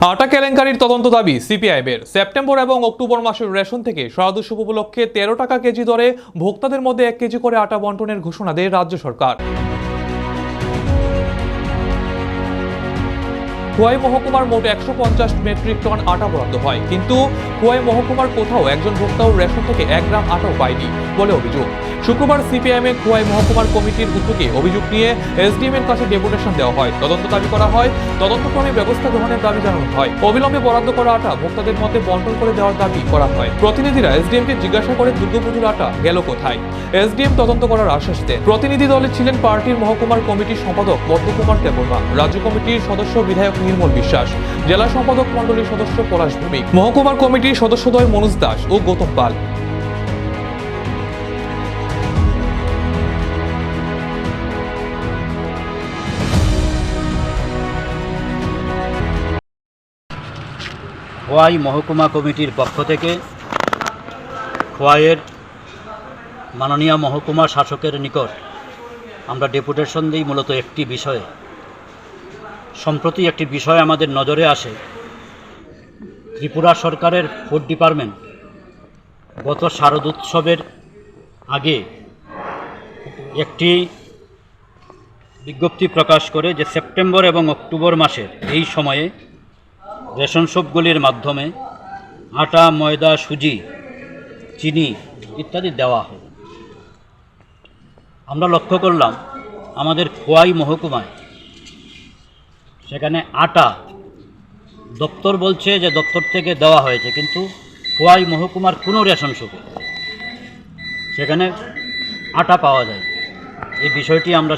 আটা কেলেঙ্কারির তদন্ত দাবি সিপিআইবের সেপ্টেম্বর এবং অক্টোবর মাসের রেশন থেকে শারদ উৎসব উপলক্ষে তেরো টাকা কেজি দরে ভোক্তাদের মধ্যে এক কেজি করে আটা বন্টনের ঘোষণা দেয় রাজ্য সরকার। খোয়াই মহকুমার মোট একশো পঞ্চাশ মেট্রিক টন আটা বরাদ্দ হয়। কিন্তু খোয়াই মহকুমার কোথাও একজন ভোক্তাও রেশন থেকে এক গ্রাম আটাও পায়নি বলে অভিযোগ। শুক্রবার সিপিআইএম এ খোয়াই মহকুমার কমিটির উদ্যোগে অভিযোগ নিয়ে এসডিএম এর কাছে ডেপুটেশন দেওয়া হয়। তদন্ত দাবি করা হয়, তদন্তক্রমে ব্যবস্থা গ্রহণের দাবি জানানো হয়। অবিলম্বে বরাদ্দ করা আটা ভোক্তাদের মধ্যে বন্টন করে দেওয়ার দাবি করা হয়। প্রতিনিধিরা এসডিএম কে জিজ্ঞাসা করে দুর্গাপুজোর আটা গেল কোথায়? এসডিএম তদন্ত করার আশ্বাস দেন। প্রতিনিধি দলে ছিলেন পার্টির মহকুমার কমিটির সম্পাদক পদ্মকুমার দেববর্মা রাজ্য কমিটির সদস্য বিধায়ক নির্মল বিশ্বাস। জেলা সম্পাদক মণ্ডলীর সদস্য পলাশ ভৌমিক। মহকুমার কমিটির সদস্যদ্বয় মনোজ দাস ও গৌতম পাল। খোয়াই মহকুমা কমিটির পক্ষ থেকে খোয়াইয়ের মাননীয় মহকুমা শাসকের নিকট আমরা ডেপুটেশন দিই মূলত একটি বিষয়ে। সম্প্রতি একটি বিষয় আমাদের নজরে আসে। ত্রিপুরা সরকারের ফুড ডিপার্টমেন্ট গত শারদ উৎসবের আগে একটি বিজ্ঞপ্তি প্রকাশ করে যে সেপ্টেম্বর এবং অক্টোবর মাসের এই সময়ে রেশন শপগুলির মাধ্যমে আটা, ময়দা, সুজি, চিনি ইত্যাদি দেওয়া হয়। আমরা লক্ষ্য করলাম আমাদের খোয়াই মহকুমায় সেখানে আটা। দপ্তর বলছে যে দপ্তর থেকে দেওয়া হয়েছে, কিন্তু খোয়াই মহকুমার কোনো রেশন শপে সেখানে আটা পাওয়া যায়। এই বিষয়টি আমরা